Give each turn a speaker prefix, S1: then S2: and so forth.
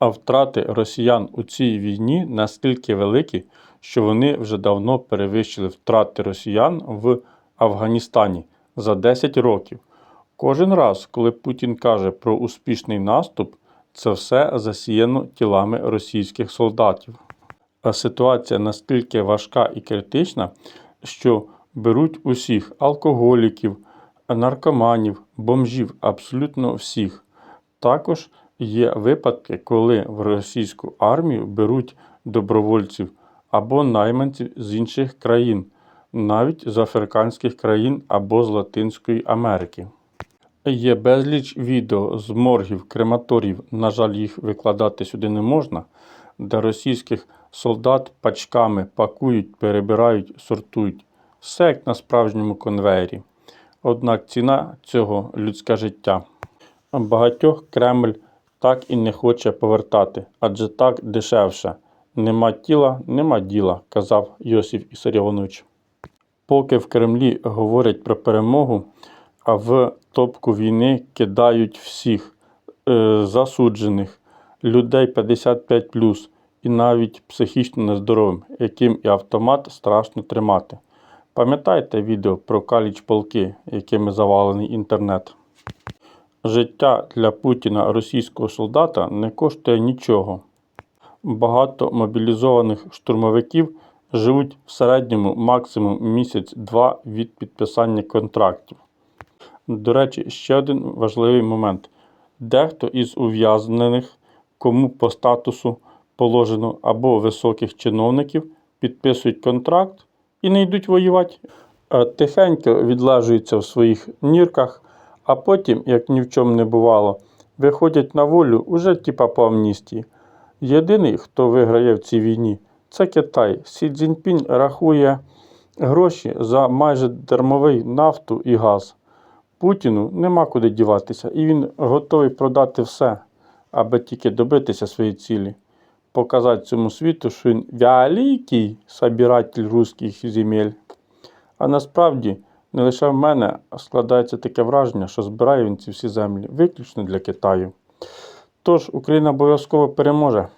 S1: А втрати росіян у цій війні настільки великі, що вони вже давно перевищили втрати росіян в Афганістані за 10 років. Кожен раз, коли Путін каже про успішний наступ, це все засіяно тілами російських солдатів. А ситуація настільки важка і критична, що беруть усіх алкоголіків, наркоманів, бомжів, абсолютно всіх. Також є випадки, коли в російську армію беруть добровольців або найманців з інших країн, навіть з африканських країн або з Латинської Америки. Є безліч відео з моргів, крематорів, на жаль, їх викладати сюди не можна, де російських солдат пачками пакують, перебирають, сортують. Все як на справжньому конвеєрі. Однак ціна цього людське життя. Багатьох Кремль так і не хоче повертати, адже так дешевше. Нема тіла, нема діла, казав Йосиф Ісаріонович. Поки в Кремлі говорять про перемогу, а в топку війни кидають всіх е, засуджених, людей 55 і навіть психічно нездоровим, яким і автомат страшно тримати. Пам'ятаєте відео про каліч полки, якими завалений інтернет? Життя для Путіна російського солдата не коштує нічого. Багато мобілізованих штурмовиків живуть в середньому максимум місяць-два від підписання контрактів. До речі, ще один важливий момент. Дехто із ув'язнених, кому по статусу положено або високих чиновників, підписують контракт і не йдуть воювати, а тихенько відлежуються в своїх нірках, а потім, як ні в чому не бувало, виходять на волю уже типа по амністії. Єдиний, хто виграє в цій війні, це Китай. Сі Цзіньпінь рахує гроші за майже дармовий нафту і газ. Путіну нема куди діватися, і він готовий продати все, аби тільки добитися своєї цілі. Показати цьому світу, що він великий собиратель русських земель. А насправді не лише в мене складається таке враження, що збирає він ці всі землі виключно для Китаю. Тож Україна обов'язково переможе.